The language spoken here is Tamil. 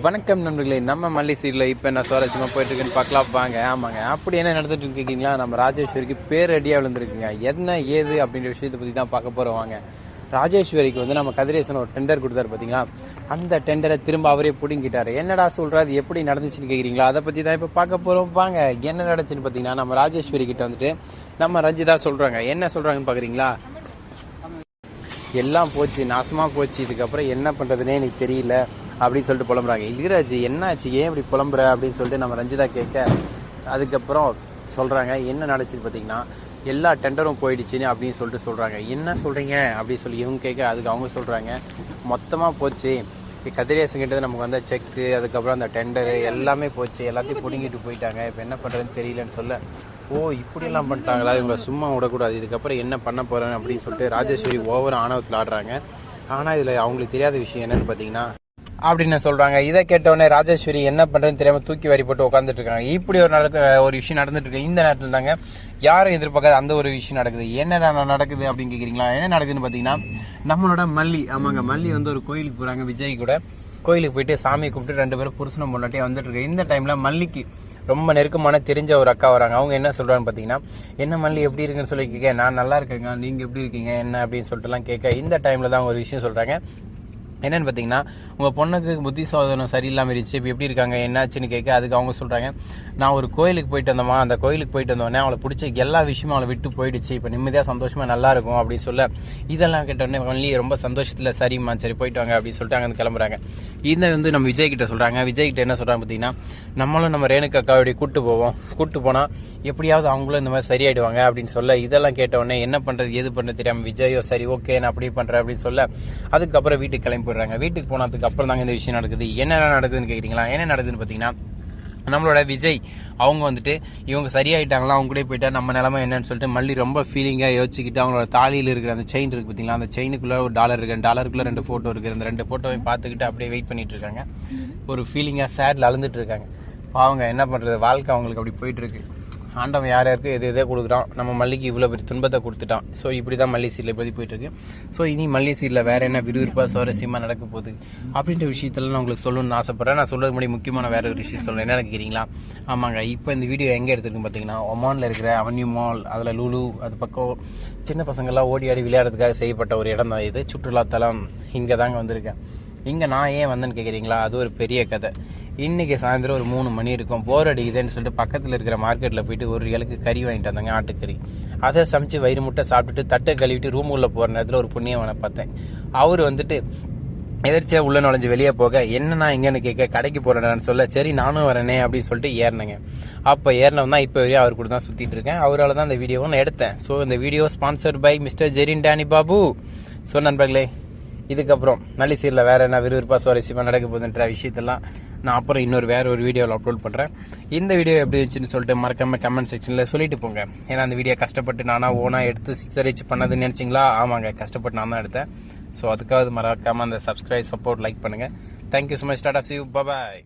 வணக்கம் நண்பர்களே நம்ம மல்லி சீரில் இப்போ என்ன சுவாரஸ்யமாக போயிட்டு இருக்குன்னு பார்க்கலாம். வாங்க ஆமாங்க. அப்படி என்ன நடந்துட்டு இருக்கீங்களா நம்ம ராஜேஸ்வரிக்கு பேரடியாக விழுந்திருக்குங்க. என்ன ஏது அப்படின்ற விஷயத்தை பற்றி தான் பார்க்க போகிறோம் வாங்க. ராஜேஸ்வரிக்கு வந்து நம்ம கதிரேசன் ஒரு டெண்டர் கொடுத்தாரு பார்த்தீங்களா அந்த டெண்டரை திரும்ப அவரே பிடிங்கிட்டார். என்னடா சொல்றாரு அது எப்படி நடந்துச்சுன்னு கேட்குறீங்களா அதை பற்றி தான் இப்போ பார்க்க போகிறோம் வாங்க என்ன நடந்துச்சுன்னு பார்த்தீங்கன்னா நம்ம ராஜேஸ்வரி கிட்ட வந்துட்டு நம்ம ரஞ்சிதா சொல்கிறாங்க என்ன சொல்கிறாங்கன்னு பார்க்குறீங்களா எல்லாம் போச்சு நாசமாக போச்சு. இதுக்கப்புறம் என்ன பண்ணுறதுனே எனக்கு தெரியல. அப்படின்னு சொல்லிட்டு புலம்புறாங்க. இளையராஜ் என்னாச்சு? ஏன் இப்படி புலம்புற? அப்படின்னு சொல்லிட்டு நம்ம ரஞ்சிதா கேட்க அதுக்கப்புறம் சொல்றாங்க என்ன நடந்துச்சுன்னு பார்த்தீங்கன்னா எல்லா டெண்டரும் போயிடுச்சுன்னு அப்படின்னு சொல்லிட்டு சொல்றாங்க. என்ன சொல்றீங்க? அப்படின்னு சொல்லி இவங்க கேட்க அதுக்கு அவங்க சொல்றாங்க மொத்தமா போச்சு. கதிரேசன் கிட்ட நமக்கு வந்த செக்கு அதுக்கப்புறம் அந்த டெண்டரு எல்லாமே போச்சு. எல்லாத்தையும் பிடுங்கிட்டு போயிட்டாங்க. இப்போ என்ன பண்றதுன்னு தெரியலன்னு சொல்ல ஓ இப்படியெல்லாம் பண்ணிட்டாங்களா? இவங்களை சும்மா விடக்கூடாது. இதுக்கப்புறம் என்ன பண்ண போறேன்? அப்படின்னு சொல்லிட்டு ராஜேஸ்வரி ஓவர் ஆணவத்தில் ஆடுறாங்க. ஆனால் இதில் அவங்களுக்கு தெரியாத விஷயம் என்னன்னு பார்த்தீங்கன்னா அப்படின்னு சொல்றாங்க. இதை கேட்டவுடனே ராஜேஸ்வரி என்ன பண்றதுன்னு தெரியாம தூக்கி வாரி போட்டு உட்காந்துட்டு இருக்காங்க. இப்படி ஒரு நடத்த ஒரு விஷயம் நடந்துட்டு இருக்கு. இந்த நேரத்தில் தாங்க யாரும் எதிர்பார்க்காத அந்த ஒரு விஷயம் நடக்குது. என்ன நடக்குது அப்படின்னு கேக்குறீங்களா? என்ன நடக்குதுன்னு பாத்தீங்கன்னா நம்மளோட மல்லி ஆமாங்க மல்லி வந்து ஒரு கோயிலுக்கு போறாங்க. விஜய் கூட கோயிலுக்கு போயிட்டு சாமியை கும்பிட்டு ரெண்டு பேரும் புருஷனும் பொண்டாட்டியே வந்துட்டு இருக்கு. இந்த டைம்ல மல்லிக்கு ரொம்ப நெருக்கமான தெரிஞ்ச ஒரு அக்கா வராங்க. அவங்க என்ன சொல்கிறாங்கன்னு பார்த்தீங்கன்னா என்ன மல்லி எப்படி இருக்குன்னு சொல்லி கேட்க நான் நல்லா இருக்கேங்க. நீங்கள் எப்படி இருக்கீங்க? என்ன? அப்படின்னு சொல்லிட்டுலாம் கேட்க இந்த டைமில் தான் ஒரு விஷயம் சொல்கிறாங்க என்னென்னு பார்த்தீங்கன்னா உங்கள் பொண்ணுக்கு புத்தி சோதனை சரியில்லாமல் இருந்துச்சு இப்போ எப்படி இருக்காங்க என்னாச்சுன்னு கேட்க அதுக்கு அவங்க சொல்கிறாங்க நான் ஒரு கோயிலுக்கு போயிட்டு வந்தோமா அந்த கோயிலுக்கு போயிட்டு வந்தோடனே அவளை பிடிச்ச எல்லா விஷயமும் அவளை விட்டு போயிடுச்சு. இப்போ நிம்மதியாக சந்தோஷமாக நல்லா இருக்கும் அப்படின்னு சொல்ல இதெல்லாம் கேட்டோடனே ஒன்லி ரொம்ப சந்தோஷத்தில் சரிம்மா சரி போயிட்டு வாங்க அப்படின்னு சொல்லிட்டு அங்கே கிளம்புறாங்க. இதை வந்து நம்ம விஜய் கிட்ட சொல்கிறாங்க விஜய் கிட்ட என்ன சொல்கிறாங்க பார்த்தீங்கன்னா நம்மளும் நம்ம ரேணுக்கு அக்காவுடைய கூட்டு போவோம். கூட்டு போனால் எப்படியாவது அவங்களும் இந்த மாதிரி சரியாயிடுவாங்க அப்படின்னு சொல்ல இதெல்லாம் கேட்டவுடனே என்ன பண்ணுறது எது பண்ணுறது தெரியாமல் விஜயோ சரி ஓகே நான் அப்படி பண்ணுறேன் அப்படின்னு சொல்ல அதுக்கப்புறம் வீட்டுக்கு கிளம்பி போயிடுறாங்க வீட்டுக்கு போனதுக்கு அப்புறம் தாங்க இந்த விஷயம் நடக்குது. என்னென்ன நடக்குதுன்னு கேட்குறீங்களா என்ன நடக்குதுன்னு பார்த்தீங்கன்னா நம்மளோட விஜய் அவங்க வந்துட்டு இவங்க சரியாயிட்டாங்களா? அவங்க கூட போயிட்டா நம்ம நிலமை என்னன்னு சொல்லிட்டு மல்லி ரொம்ப ஃபீலிங்காக யோசிச்சுக்கிட்டு அவங்களோட தாலியில் இருக்கிற அந்த செயின் இருக்கு பார்த்தீங்களா அந்த செயினுக்குள்ளே ஒரு டாலர் இருக்கு. அந்த ரெண்டு ஃபோட்டோ இருக்குது அந்த ரெண்டு ஃபோட்டோவையும் பார்த்துக்கிட்டு அப்படியே வெயிட் பண்ணிட்டு இருக்காங்க. ஒரு ஃபீலிங்காக சேடில் அழுந்துட்டு இருக்காங்க. பாவங்க என்ன பண்ணுறது வாழ்க்கை அவங்களுக்கு அப்படி போயிட்டு இருக்கு. ஆண்டவன் யார் யாருக்கு எது எதோ கொடுக்குறான் நம்ம மல்லிக்கு இவ்வளோ பெரிய துன்பத்தை கொடுத்துட்டான். ஸோ இப்படி தான் மல்லி சீரில் இப்படி போயிட்டு இருக்கு ஸோ இனி மல்லி சீரில் வேற என்ன விறுவிறுப்பாக சுவாரஸ்யமாக நடக்க போகுது? அப்படின்ற விஷயத்தில் நான் உங்களுக்கு சொல்லணும்னு ஆசைப்பட்றேன். நான் சொல்கிறது முன்னாடி முக்கியமான வேற ஒரு விஷயம் சொல்லணும். என்ன நினைக்கிறீங்களா ஆமாங்க. இப்போ இந்த வீடியோ எங்கே எடுத்துருக்குன்னு பார்த்தீங்கன்னா ஒமானில் இருக்கிற அவன்யூ மால் அதில் லூலு அது பக்கம் சின்ன பசங்கள்லாம் ஓடி ஆடி விளையாடுறதுக்காக செய்யப்பட்ட ஒரு இடம் தான் இது. சுற்றுலாத்தலம் இங்கே தாங்க வந்திருக்கேன். இங்கே நான் ஏன் வந்தேன்னு கேட்குறீங்களா அது ஒரு பெரிய கதை. இன்னைக்கு சாயந்தரம் ஒரு மூணு மணி இருக்கும். போர் அடிக்குதுன்னு சொல்லிட்டு பக்கத்தில் இருக்கிற மார்க்கெட்டில் போயிட்டு ஒரு இலக்கு கறி வாங்கிட்டு வந்தாங்க ஆட்டுக்கறி. அதை சமைச்சு வயிறு முட்டை சாப்பிட்டுட்டு தட்டை கழுவிட்டு ரூம் உள்ள போகிற நேரத்தில் ஒரு புண்ணியவனை பார்த்தேன். அவர் வந்துட்டு எதிர்ச்சியாக உள்ள நுழைஞ்சு வெளியே போக என்னண்ணா எங்கன்னு கேட்க கடைக்கு போகிறேன்னு சொல்ல சரி நானும் வரேனே அப்படின்னு சொல்லிட்டு ஏறினேங்க. அப்போ ஏறினவன் தான் இப்போ வரையும் அவர் கூட தான் சுற்றிட்டு இருக்கேன். அவரால் தான் அந்த வீடியோவை நான் எடுத்தேன். ஸோ இந்த video sponsored by mister Jerin Danny Babu so நண்பர்களே இதுக்கப்புறம் நல்லி சீரில் வேறு என்ன விறுவிறுப்பாக சுவாரஸ்யமாக நடக்க போகுதுன்ற விஷயத்தெல்லாம் நான் அப்புறம் இன்னொரு வேற ஒரு வீடியோவில் அப்லோட் பண்ணுறேன் இந்த வீடியோ எப்படி இருந்துச்சுன்னு சொல்லிட்டு மறக்காமல் கமெண்ட் செக்ஷனில் சொல்லிட்டு போங்க. ஏன்னா அந்த வீடியோ கஷ்டப்பட்டு நானாக ஓனாக எடுத்து சித்தரிச்சு பண்ணதுன்னு நினச்சிங்களா? ஆமாங்க கஷ்டப்பட்டு நான் தான் எடுத்தேன். ஸோ அதுக்காவது மறக்காமல் அந்த சப்ஸ்கிரைப் சப்போர்ட் லைக் பண்ணுங்கள் thank you so much tata see bye